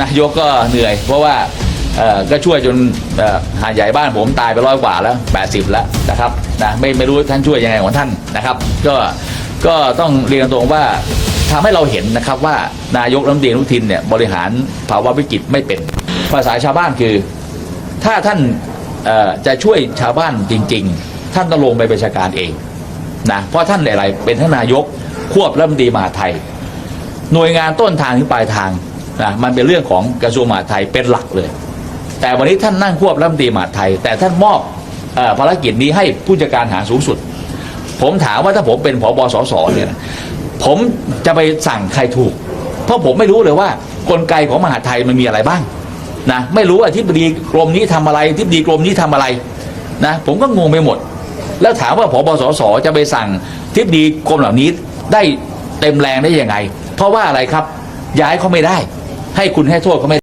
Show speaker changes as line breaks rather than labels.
นายกก็เหนื่อย เพราะว่าก็ช่วยจนหาดใหญ่บ้านผมตายไปร้อยกว่าแล้ว 80 แล้วนะครับนะไม่ไม่รู้ท่านช่วยยังไงของท่านนะครับ ก็ก็ต้องเรียนตรงว่าทำให้เราเห็นนะครับว่านายกรัฐมนตรีอนุทินเนี่ยบริหารภาวะวิกฤตไม่เป็น ภาษาชาวบ้านคือ ถ้าท่านจะช่วยชาวบ้านจริง ๆ ท่านต้องลงไปประชาการเองนะเพราะท่านอะไรเป็นท่านนายกควบรัฐมนตรีมหาไทย หน่วยงานต้นทางถึงปลายทาง นะมันเป็นเรื่องของกระทรวงมหาดไทยเป็นหลักเลย แต่วันนี้ท่านนั่งควบรัฐมนตรีมหาดไทย แต่ท่านมอบภารกิจนี้ให้ผู้จัดการหาสูงสุด ผมถามว่าถ้าผมเป็นผบสสเนี่ยผมจะไปสั่งใครถูก เพราะผมไม่รู้เลยว่ากลไกของมหาดไทยมันมีอะไรบ้างนะไม่รู้อธิบดีกรมนี้ทำอะไรอธิบดีกรมนี้ทำอะไรนะผมก็งงไปหมด แล้วถามว่าผบสสจะไปสั่งอธิบดีกรมเหล่านี้ได้เต็มแรงได้ยังไง เพราะว่าอะไรครับย้ายเขาไม่ได้ ให้คุณให้โทษเขาไม่